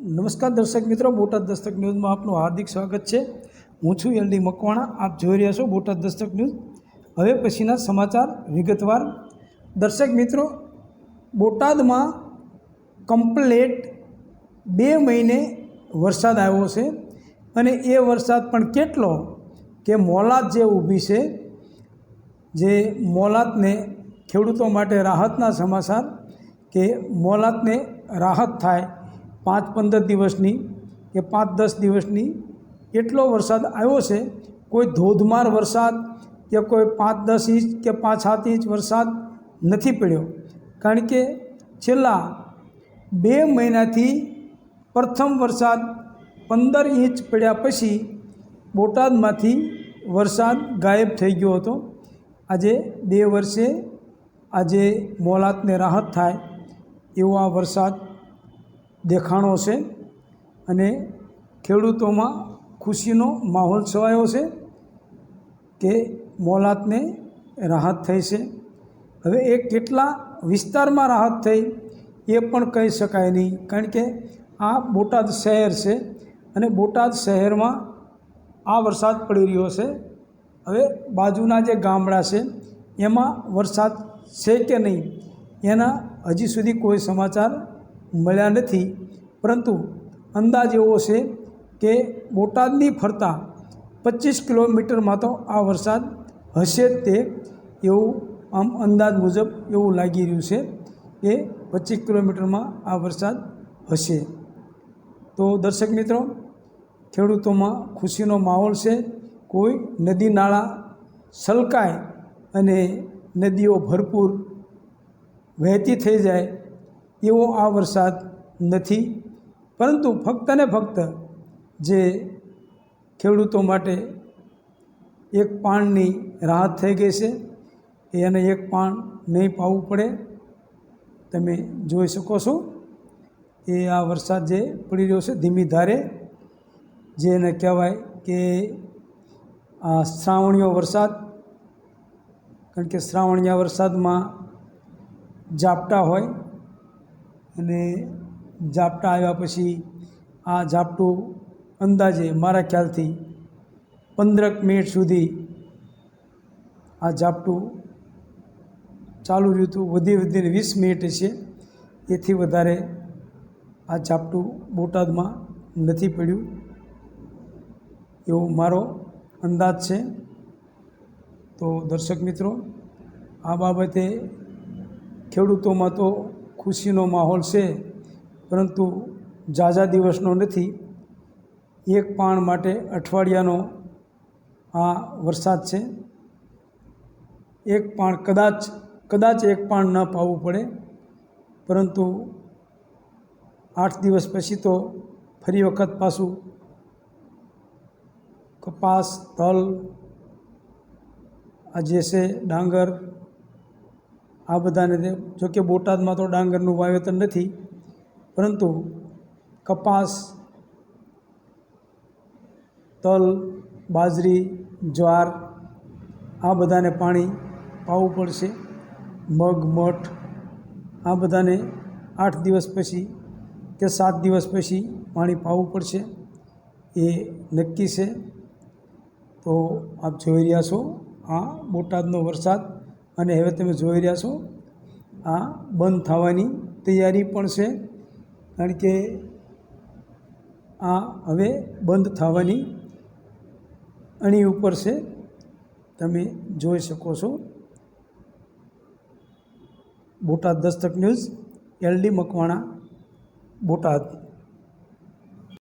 નમસ્કાર દર્શક મિત્રો, બોટાદ દસ્તક ન્યૂઝમાં આપનું હાર્દિક સ્વાગત છે. હું છું એલડી મકવાણા, આપ જોઈ રહ્યા છો બોટાદ દસ્તક ન્યૂઝ. હવે પછીના સમાચાર વિગતવાર. દર્શક મિત્રો, બોટાદમાં કમ્પ્લેટ બે મહિને વરસાદ આવ્યો છે અને એ વરસાદ પણ કેટલો કે મોલાદ જે ઊભી છે, જે મોલાતને ખેડૂતો માટે રાહતના સમાચાર કે મોલાતને રાહત થાય પાંચ પંદર દિવસની કે પાંચ દસ દિવસની એટલો વરસાદ આવ્યો છે, કોઈ ધોધમાર વરસાદ કે કોઈ પાંચ દસ ઇંચ કે પાંચ સાત ઇંચ વરસાદ નથી પડ્યો. કારણ કે છેલ્લા બે મહિનાથી પ્રથમ વરસાદ પંદર ઇંચ પડ્યા પછી બોટાદમાંથી વરસાદ ગાયબ થઈ ગયો હતો. આજે બે વર્ષે આજે મોલાતને રાહત થાય એવો આ વરસાદ દેખાણો છે અને ખેડૂતોમાં ખુશીનો માહોલ છવાયો છે કે મોલાતને રાહત થઈ છે. હવે એ કેટલા વિસ્તારમાં રાહત થઈ એ પણ કહી શકાય નહીં, કારણ કે આ બોટાદ શહેર છે અને બોટાદ શહેરમાં આ વરસાદ પડી રહ્યો છે. હવે બાજુના જે ગામડા છે એમાં વરસાદ છે કે નહીં એના હજી સુધી કોઈ સમાચાર મળ્યા નથી. પરંતુ અંદાજ એવો છે કે બોટાદની ફરતા પચીસ કિલોમીટરમાં તો આ વરસાદ હશે જ તે એવું આમ અંદાજ મુજબ એવું લાગી રહ્યું છે કે પચીસ કિલોમીટરમાં આ વરસાદ હશે. તો દર્શક મિત્રો, ખેડૂતોમાં ખુશીનો માહોલ છે. કોઈ નદી નાળા સલકાય અને નદીઓ ભરપૂર વહેતી થઈ જાય એવો આ વરસાદ નથી. પરંતુ ફક્ત ને ફક્ત જે ખેડૂતો માટે એક પાણની રાહત થઈ ગઈ છે એને એક પાણ નહીં પાવું પડે. તમે જોઈ શકો છો, એ આ વરસાદ જે પડી રહ્યો છે ધીમી ધારે, જેને કહેવાય કે આ શ્રાવણીયો વરસાદ, કારણ કે શ્રાવણીયા વરસાદમાં ઝાપટા હોય અને ઝાપટા આવ્યા પછી આ ઝાપટું અંદાજે મારા ખ્યાલથી પંદરક મિનિટ સુધી આ ઝાપટું ચાલુ રહ્યું હતું. વધી વધીને વીસ મિનિટ છે. એથી વધારે આ ઝાપટું બોટાદમાં નથી પડ્યું એવો મારો અંદાજ છે. તો દર્શક મિત્રો, આ બાબતે ખેડૂતોમાં તો ખુશીનો માહોલ છે, પરંતુ ઝાઝા દિવસનો નથી. એક પાણ માટે અઠવાડિયાનો આ વરસાદ છે. એક પાણ કદાચ કદાચ એક પાણ ન પાવું પડે, પરંતુ આઠ દિવસ પછી તો ફરી વખત પાછું કપાસ, તલ, આ જે છે ડાંગર આ બધાને તે જોકે બોટાદમાં તો ડાંગરનું વાવેતર નથી, પરંતુ કપાસ, તલ, બાજરી, જ્વાર, આ બધાને પાણી પાવું પડશે. મગ, મઠ, આ બધાને આઠ દિવસ પછી કે સાત દિવસ પછી પાણી પાવું પડશે. એ નક્કી છે. તો આપ જોઈ રહ્યા છો આ બોટાદનો વરસાદ. અને હવે તમે જોઈ રહ્યા છો, આ બંધ થવાની તૈયારી પણ છે, કારણ કે આ હવે બંધ થવાની અણી ઉપર છે, તમે જોઈ શકો છો. Botad Dastak news, LD Makwana, Botad.